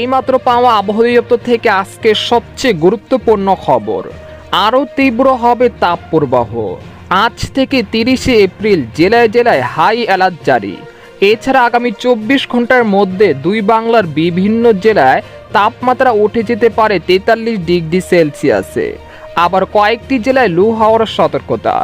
এইমাত্র পাওয়া আবহাওয়া দপ্তর থেকে আজকে সবচেয়ে গুরুত্বপূর্ণ খবর। আরও তীব্র হবে তাপপ্রবাহ। আজ থেকে তিরিশে এপ্রিল জেলায় জেলায় হাই অ্যালার্ট জারি। এছাড়া আগামী চব্বিশ ঘণ্টার মধ্যে দুই বাংলার বিভিন্ন জেলায় তাপমাত্রা উঠে যেতে পারে তেতাল্লিশ ডিগ্রি সেলসিয়াসে। আবার কয়েকটি জেলায় লু হওয়ার সতর্কতা।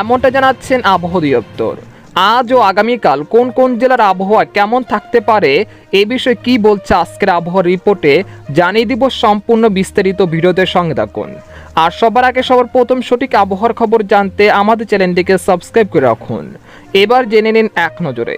এমনটা জানাচ্ছেন আবহাওয়া দপ্তর। আজ ও আগামীকাল কোন কোন জেলার আবহাওয়া কেমন থাকতে পারে, এ বিষয়ে কি বলছে আজকের আবহাওয়া রিপোর্টে, জানিয়ে দিব সম্পূর্ণ বিস্তারিত ভিডিওতে সঙ্গে থাকুন। আর সবার আগে সবার প্রথম সঠিক আবহাওয়ার খবর জানতে আমাদের চ্যানেলটিকে সাবস্ক্রাইব করে রাখুন। এবার জেনে নিন এক নজরে।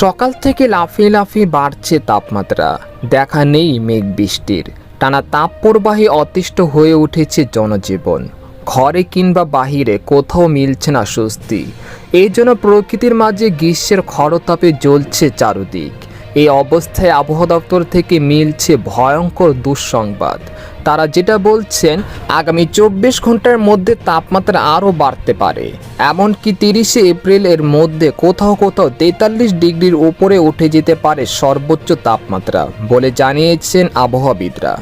সকাল থেকে লাফিয়ে লাফিয়ে বাড়ছে তাপমাত্রা। দেখা নেই মেঘ বৃষ্টির। টানা তাপ প্রবাহে অতিষ্ঠ হয়ে উঠেছে জনজীবন। ঘরে কিংবা বাহিরে কোথাও মিলছে না স্বস্তি। এই জন্য প্রকৃতির মাঝে গ্রীষ্মের খরতাপে জ্বলছে চারদিক। এই অবস্থায় আবহাওয়া দপ্তর থেকে মিলছে ভয়ঙ্কর দুঃসংবাদ। তারা যেটা বলছেন, আগামী চব্বিশ ঘণ্টার মধ্যে তাপমাত্রা আরও বাড়তে পারে। এমনকি তিরিশে এপ্রিলের মধ্যে কোথাও কোথাও তেতাল্লিশ ডিগ্রির উপরে উঠে যেতে পারে সর্বোচ্চ তাপমাত্রা, বলে জানিয়েছেন আবহাওয়াবিদরা।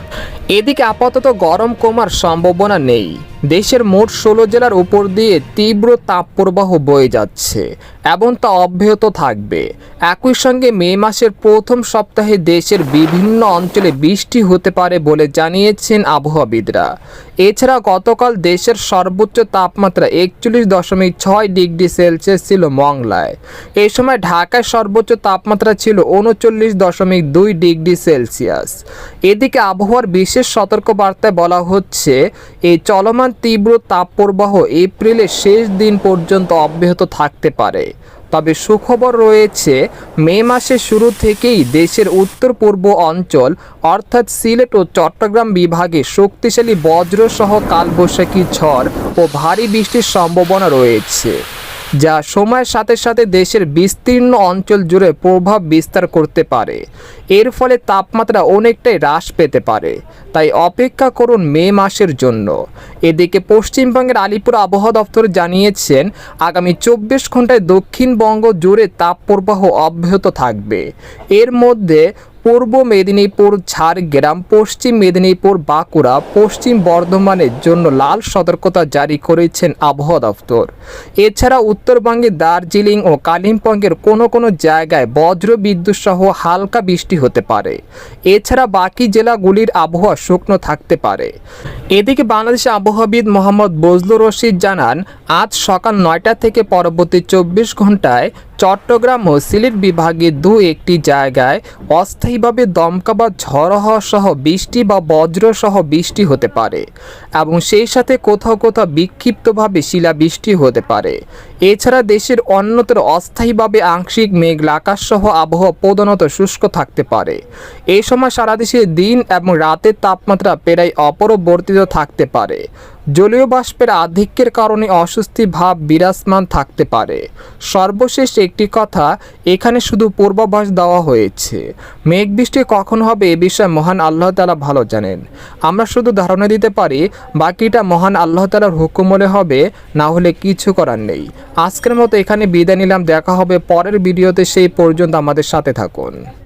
এদিকে আপাতত গরম কমার সম্ভাবনা নেই। দেশের মোট ষোলো জেলার উপর দিয়ে তীব্র তাপপ্রবাহ বয়ে যাচ্ছে, এবং তা অব্যাহত থাকবে। একই সঙ্গে মে মাসের প্রথম সপ্তাহে দেশের বিভিন্ন অঞ্চলে বৃষ্টি হতে পারে বলে জানিয়েছেন আবহাওয়াবিদরা। এছাড়া গতকাল দেশের সর্বোচ্চ তাপমাত্রা একচল্লিশ দশমিক ছয় ডিগ্রি সেলসিয়াস ছিল মংলায়। এই সময় ঢাকায় সর্বোচ্চ তাপমাত্রা ছিল উনচল্লিশ দশমিক দুই ডিগ্রি সেলসিয়াস। এদিকে আবহাওয়ার বিশেষ সতর্কবার্তায় বলা হচ্ছে, এই চলমান তীব্র তাপপ্রবাহ এপ্রিলের শেষ দিন পর্যন্ত অব্যাহত থাকতে পারে। তবে সুখবর রয়েছে, মে মাসের শুরু থেকেই দেশের উত্তর পূর্ব অঞ্চল, অর্থাৎ সিলেট ও চট্টগ্রাম বিভাগে শক্তিশালী বজ্রসহ কালবৈশাখী ঝড় ও ভারী বৃষ্টির সম্ভাবনা রয়েছে, যা সময়ের সাথে সাথে দেশের বিস্তীর্ণ অঞ্চল জুড়ে প্রভাব বিস্তার করতে পারে। এর ফলে তাপমাত্রা অনেকটাই হ্রাস পেতে পারে। তাই অপেক্ষা করুন মে মাসের জন্য। এদিকে পশ্চিমবঙ্গের আলিপুর আবহাওয়া দপ্তর জানিয়েছেন, আগামী চব্বিশ ঘন্টায় দক্ষিণবঙ্গ জুড়ে তাপপ্রবাহ অব্যাহত থাকবে। এর মধ্যে পূর্ব মেদিনীপুর, ঝাড়গ্রাম, পশ্চিম মেদিনীপুর, বাঁকুড়া, পশ্চিম বর্ধমানের জন্য লাল সতর্কতা জারি করেছেন আবহাওয়া দপ্তর। এছাড়া উত্তরবঙ্গে দার্জিলিং ও কালিম্পংয়ের কোনো কোনো জায়গায় বজ্র বিদ্যুৎ সহ হালকা বৃষ্টি হতে পারে। এছাড়া বাকি জেলাগুলির আবহাওয়া শুকনো থাকতে পারে। এদিকে বাংলাদেশ আবহাওয়াবিদ মোহাম্মদ বজলুর রশিদ জানান, আজ সকাল নয়টা থেকে পরবর্তী চব্বিশ ঘন্টায় চট্টগ্রাম ও সিলেট বিভাগের দু একটি জায়গায় অস্থায়ীভাবে দমকা বা ঝড় হওয়া সহ বৃষ্টি বা বজ্র সহ বৃষ্টি হতে পারে এবং সেই সাথে কোথাও কোথাও বিক্ষিপ্তভাবে শিলাবৃষ্টি হতে পারে। এছাড়া দেশের অন্যতর অস্থায়ীভাবে আংশিক মেঘলা আকাশ সহ আবহাওয়া প্রধানত শুষ্ক থাকতে পারে। এই সময় সারা দেশে দিন এবং রাতের তাপমাত্রা প্রায় অপরবর্তিত থাকতে পারে। জলীয় বাষ্পের আধিক্যের কারণে অস্বস্তি ভাব বিরাজমান থাকতে পারে। সর্বশেষ একটি কথা, এখানে শুধু পূর্বাভাস দেওয়া হয়েছে। মেঘ বৃষ্টি কখন হবে এ বিষয়ে মহান আল্লাহ তালা ভালো জানেন। আমরা শুধু ধারণা দিতে পারি, বাকিটা মহান আল্লাহ তালার হুকুমলে হবে, না হলে কিছু করার নেই। আজকের মতো এখানে বিদায় নিলাম, দেখা হবে পরের ভিডিওতে, সেই পর্যন্ত আমাদের সাথে থাকুন।